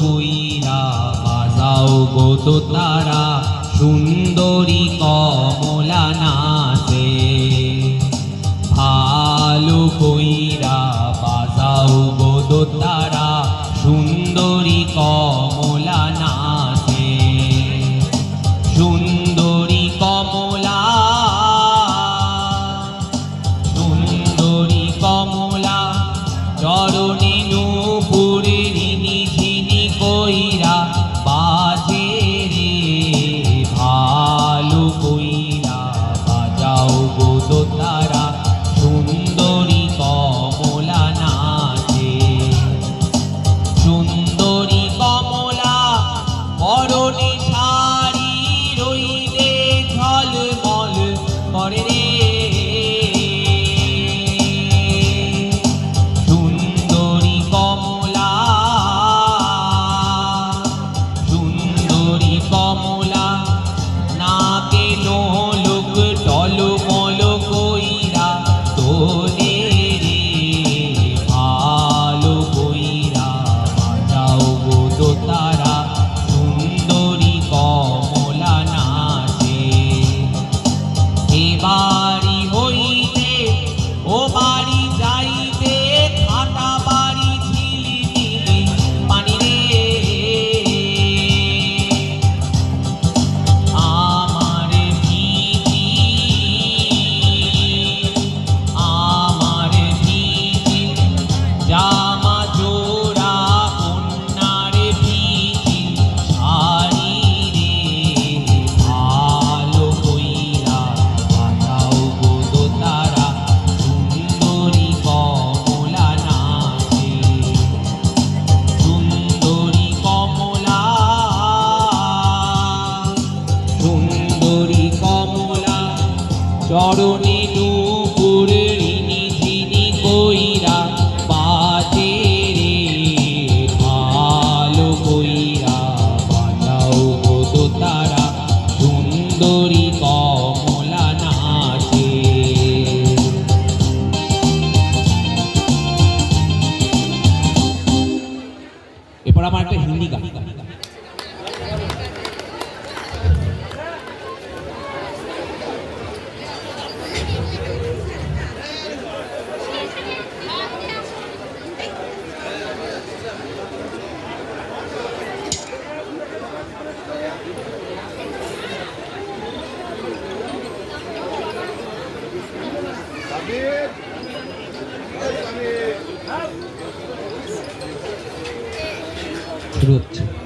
কইরা বাজাও গো তো তারা, সুন্দরী কমলা নাচে ভালো কইরা বাজাও গো তো তারা, সুন্দরী কমলা নাচে সুন্দরী কমলা সুন্দরী কমলা, চরণে চরণে নূপুর রিনি ঝিনি কইরা বাজে ভালো কইরা বাজাও দোতারা সুন্দরী কমলা নাচে। এরপর আমার একটা হিন্দি গান। হচ্ছে।